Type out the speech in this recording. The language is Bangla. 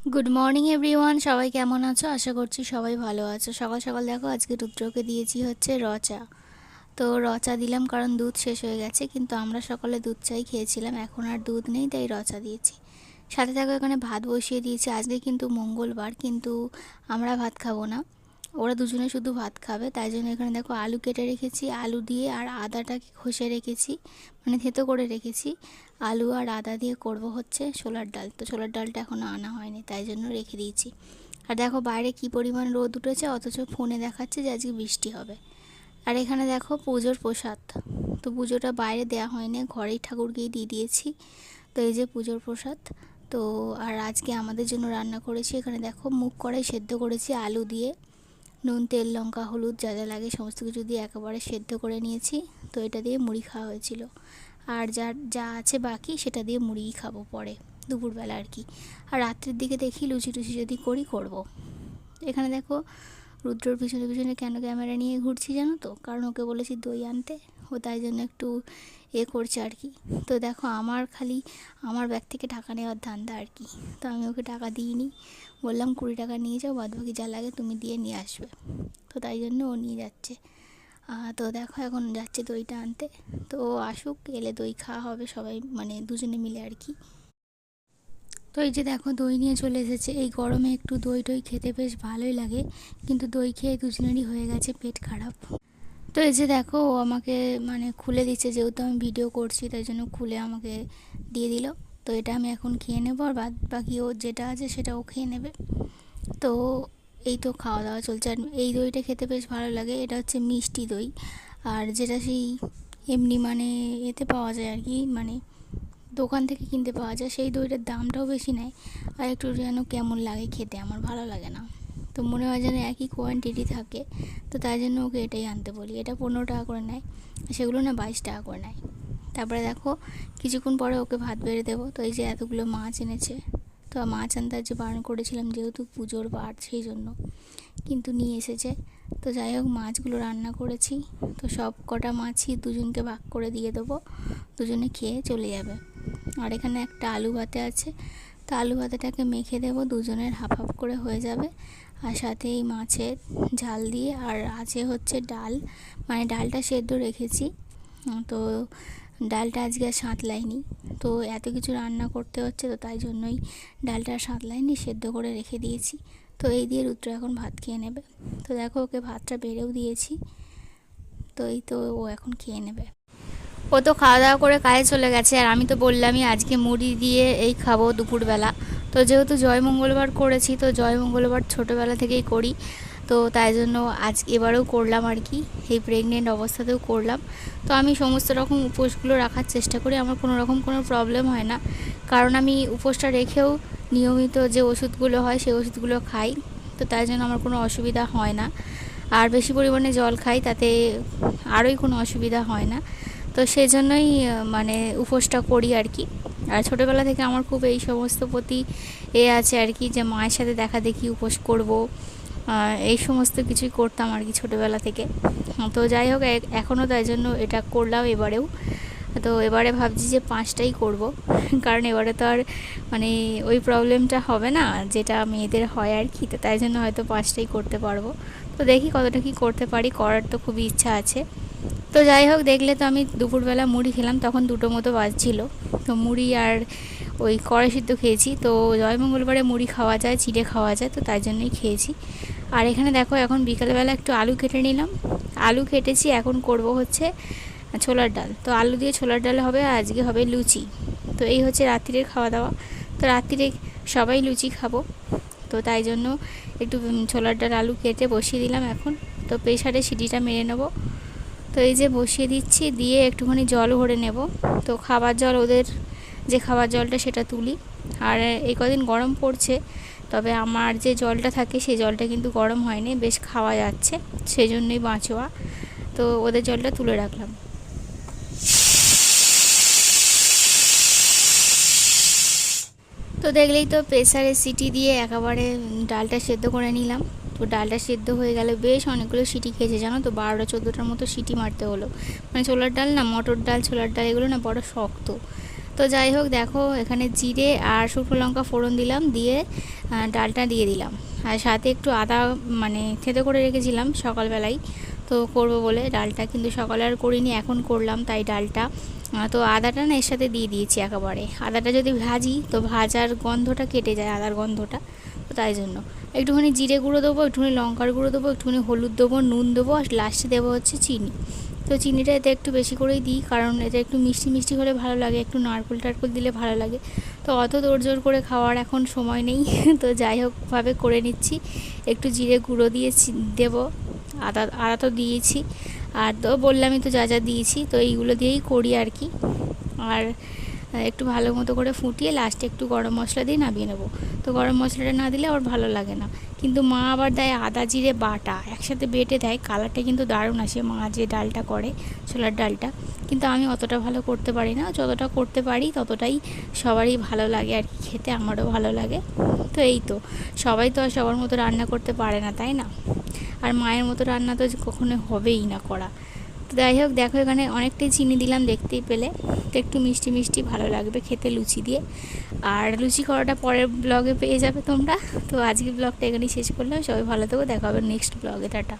গুড মর্নিং এভরিওয়ান সবাই কেমন আছো? আশা করছি সবাই ভালো আছো। সকাল সকাল দেখো, আজকে রুদ্রকে দিয়েছি হচ্ছে রচা। তো রচা দিলাম কারণ দুধ শেষ হয়ে গেছে, কিন্তু আমরা সকালে দুধ চাই খেয়েছিলাম, এখন আর দুধ নেই, তাই রচা দিয়েছি। সাথে থাকো এখানে ভাত বসিয়ে দিয়েছি। আজকে কিন্তু মঙ্গলবার, কিন্তু আমরা ভাত খাব না। ওরা দুজনে শুধু ভাত খাবে, তাই জন্য এখানে দেখো আলু কেটে রেখেছি, আলু দিয়ে আর আদাটাকে ঘষে রেখেছি মানে থেতো করে রেখেছি। আলু আর আদা দিয়ে করব হচ্ছে ছোলার ডাল, তো ছোলার ডালটা এখনও আনা হয়নি, তাই জন্য রেখে দিয়েছি। আর দেখো বাইরে কি পরিমাণ রোদ উঠেছে, অথচ ফোনে দেখাচ্ছে যে আজকে বৃষ্টি হবে। আর এখানে দেখো পুজোর প্রসাদ, তো পুজোটা বাইরে দেওয়া হয়নি, ঘরেই ঠাকুরকেই দিয়ে দিয়েছি, তো এই যে পুজোর প্রসাদ। তো আর আজকে আমাদের জন্য রান্না করেছি, এখানে দেখো মুখ কড়াই সেদ্ধ করেছি আলু দিয়ে। নুন, তেল, লঙ্কা, হলুদ যা যা লাগে সমস্ত কিছু দিয়ে একেবারে সেদ্ধ করে নিয়েছি। তো এটা দিয়ে মুড়ি খাওয়া হয়েছিল। আর যা যা আছে বাকি সেটা দিয়ে মুড়িই খাব পরে, দুপুরবেলা আর কি। আর রাত্রের দিকে দেখি লুচি টুচি যদি করি করব। এখানে দেখো রুদ্রর পিছনে পিছনে কেন ক্যামেরা নিয়ে ঘুরছি জানো তো? কারণ ওকে বলেছি দই আনতে। ও তাই জন্য একটু এ করছে আর কি। তো দেখো, আমার খালি আমার ব্যাগ থেকে টাকা নেওয়ার ধান্দা আর কি। তো আমি ওকে টাকা দিইনি। বললাম, কুড়ি টাকা নিয়ে যাও বাদ বাকি যা লাগে তুমি দিয়ে নিয়ে আসবে। তো তাই জন্য ও নিয়ে যাচ্ছে। তো দেখো, এখন যাচ্ছে দইটা আনতে। তো আসুক, এলে দই খাওয়া হবে সবাই মানে দুজনে মিলে আর কি। তো এই যে দেখো, দই নিয়ে চলে এসেছে। এই গরমে একটু দই টই খেতে বেশ ভালোই লাগে। কিন্তু দই খেয়ে দুজনেরই হয়ে গেছে পেট খারাপ। তো এই যে দেখো, ও আমাকে মানে খুলে দিচ্ছে, যেহেতু আমি ভিডিও করছি, তাই জন্য খুলে আমাকে দিয়ে দিল। তো এটা আমি এখন খেয়ে নেব, আর বাদ বাকি ও যেটা আছে সেটা ও খেয়ে নেবে। তো এই তো খাওয়া দাওয়া চলছে। আর এই দইটা খেতে বেশ ভালো লাগে, এটা হচ্ছে মিষ্টি দই। আর যেটা সেই এমনি মানে এতে পাওয়া যায় আর কি মানে দোকান থেকে কিনতে পাওয়া যায়, সেই দইটার দামটাও বেশি নেয়। আর একটু যেন কেমন লাগে খেতে, আমার ভালো লাগে না। তো মনে হয় যেন একই কোয়ান্টিটি থাকে। তো তাই জন্য ওকে এটাই আনতে বলি। এটা পনেরো টাকা করে নেয়, সেগুলো না বাইশ টাকা করে নেয়। তারপরে দেখো, কিছুক্ষণ পরে ওকে ভাত বেড়ে দেবো। তো এই যে এতগুলো মাছ এনেছে, তো মাছ আনতে যে বারণ করেছিলাম যেহেতু পুজোর বার, সেই জন্য। কিন্তু নিয়ে এসেছে। তো যাই হোক, মাছগুলো রান্না করেছি। তো সব কটা মাছই দুজনকে ভাগ করে দিয়ে দেবো। দুজনে খেয়ে চলে যাবে। আর এখানে একটা আলু ভাতে আছে। তো আলু ভাতেটাকে মেখে দেবো। দুজনের হাফ হাফ করে হয়ে যাবে। আর সাথে এই মাছের ঝাল দিয়ে, আর আছে হচ্ছে ডাল। মানে ডালটা সেদ্ধ রেখেছি। তো ডালটা আজকে আর সাঁতলাইনি। তো এত কিছু রান্না করতে হচ্ছে, তো তাই জন্যই ডালটা সাঁতলাইনি, সেদ্ধ করে রেখে দিয়েছি। তো এই দিয়ে রুদ্র এখন ভাত খেয়ে নেবে। তো দেখো ওকে ভাতটা বেড়েও দিয়েছি। তো এই তো ও এখন খেয়ে নেবে। ও তো খাওয়া দাওয়া করে কাজে চলে গেছে, আর আমি তো বললামই আজকে মুড়ি দিয়ে এই খাব দুপুরবেলা। তো যেহেতু জয় মঙ্গলবার করেছি, তো জয় মঙ্গলবার ছোটোবেলা থেকেই করি। তো তাই জন্য আজ এবারেও করলাম আর কি, এই প্রেগনেন্ট অবস্থাতেও করলাম। তো আমি সমস্ত রকম উপোসগুলো রাখার চেষ্টা করি, আমার কোনো রকম কোনো প্রবলেম হয় না। কারণ আমি উপোসটা রেখেও নিয়মিত যে ওষুধগুলো হয়, সেই ওষুধগুলো খাই। তো তাই জন্য আমার কোনো অসুবিধা হয় না। আর বেশি পরিমাণে জল খাই, তাতে আরোই কোনো অসুবিধা হয় না। তো সেই জন্যই মানে উপোসটা করি আর কি। আর ছোটোবেলা থেকে আমার খুব এই সমস্ত প্রতি এ আছে আর কি, যে মায়ের সাথে দেখা দেখি, উপোস করব এই সমস্ত কিছুই করতাম আর কি ছোটোবেলা থেকে। তো যাই হোক এখনও তাই জন্য এটা করলাম এবারেও। তো এবারে ভাবছি যে পাঁচটাই করব, কারণ এবারে তো আর মানে ওই প্রবলেমটা হবে না, যেটা মেয়েদের হয় আর কি, তো তাই জন্য হয়তো পাঁচটাই করতে পারব। তো দেখি কতটা কি করতে পারি, করার তো খুবই ইচ্ছা আছে। তো যাই হোক, দেখলে তো আমি দুপুরবেলা মুড়ি খেলাম, তখন দুটো মতো বাজছিল। তো মুড়ি আর ওই কড়াই সিদ্ধ খেয়েছি। তো জয় মঙ্গলবারে মুড়ি খাওয়া যায়, চিড়ে খাওয়া যায়, তো তাই জন্যই খেয়েছি। আর এখানে দেখো, এখন বিকালবেলা একটু আলু কেটে নিলাম। আলু কেটেছি, এখন করব হচ্ছে ছোলার ডাল। তো আলু দিয়ে ছোলার ডাল হবে, আর আজকে হবে লুচি। তো এই হচ্ছে রাত্রিরের খাওয়া দাওয়া তো রাত্রিরে সবাই লুচি খাব। তো তাই জন্য একটু ছোলার ডাল, আলু কেটে বসিয়ে দিলাম এখন। তো প্রেশারে সিটিটা মেরে নেব। তো এই যে বসিয়ে দিচ্ছি, দিয়ে একটুখানি জল ভরে নেব। তো খাবার জল ওদের, যে খাবার জলটা সেটা তুলি। আর এই কদিন গরম পড়ছে, তবে আমার যে জলটা থাকে সেই জলটা কিন্তু গরম হয়নি, বেশ খাওয়া যাচ্ছে সেই জন্যই বাঁচোয়া। তো ওদের জলটা তুলে রাখলাম। তো দেখলেই তো প্রেসারে সিটি দিয়ে একেবারে ডালটা সেদ্ধ করে নিলাম। তো ডালটা সেদ্ধ হয়ে গেলে, বেশ অনেকগুলো সিটি খেয়েছে, জানো তো? বারোটা চোদ্দোটার মতো সিটি মারতে হলো। মানে ছোলার ডাল না, মটর ডাল, ছোলার ডাল, এগুলো না বড় শক্ত। তো যাই হোক, দেখো, এখানে জিরে আর শুকনো লঙ্কা ফোড়ন দিলাম, দিয়ে ডালটা দিয়ে দিলাম। আর সাথে একটু আদা মানে থেতো করে রেখেছিলাম সকালবেলায়। তো করব বলে, ডালটা কিন্তু সকালে আর করিনি, এখন করলাম তাই ডালটা। তো আদাটা না এর সাথে দিয়ে দিয়েছি একেবারে। আদাটা যদি ভাজি, তো ভাজার গন্ধটা কেটে যায় আদার গন্ধটা, তো তাই জন্য। একটুখানি জিরে গুঁড়ো দেবো, একটুখানি লঙ্কার গুঁড়ো দেবো, একটুখানি হলুদ দেবো, নুন দেবো, আর লাস্টে দেবো হচ্ছে চিনি। তো চিনিটা এতে একটু বেশি করেই দিই, কারণ এতে একটু মিষ্টি মিষ্টি হলে ভালো লাগে, একটু নারকেল টারকেল দিলে ভালো লাগে। তো অত জোর করে খাওয়ার এখন সময় নেই, তো যাই হোকভাবে করে নিচ্ছি। একটু জিরে গুঁড়ো দিয়েছি দেবো, আদা আদা তো দিয়েছি। আর তো বললামই তো যা যা দিয়েছি, তো এইগুলো দিয়েই করি আর কি। আর একটু ভালো মতো করে ফুটিয়ে লাস্টে একটু গরম মশলা দিয়ে নামিয়ে নেব। তো গরম মশলাটা না দিলে আবার ভালো লাগে না। কিন্তু মা আবার দেয় আদা জিরে বাটা, একসাথে বেটে দেয়, কালারটা কিন্তু দারুণ আসে মা যে ডালটা করে, ছোলার ডালটা। কিন্তু আমি অতটা ভালো করতে পারি না, যতটা করতে পারি ততটাই সবারই ভালো লাগে আর কি, খেতে আমারও ভালো লাগে। তো এই তো, সবাই তো আর সবার মতো রান্না করতে পারে না, তাই না? আর মায়ের মতো রান্না তো কখনো হবেই না করা তো যাই হোক, দেখো এখানে অনেকটাই চিনি দিলাম দেখতেই পেলে। তো একটু মিষ্টি মিষ্টি ভালো লাগবে খেতে লুচি দিয়ে। আর লুচি করাটা পরের ব্লগে পেয়ে যাবে তোমরা। তো আজকে ব্লগটা এখানেই শেষ করলাম। সবাই ভালো থেকো, দেখা হবে নেক্সট ব্লগে টাটা।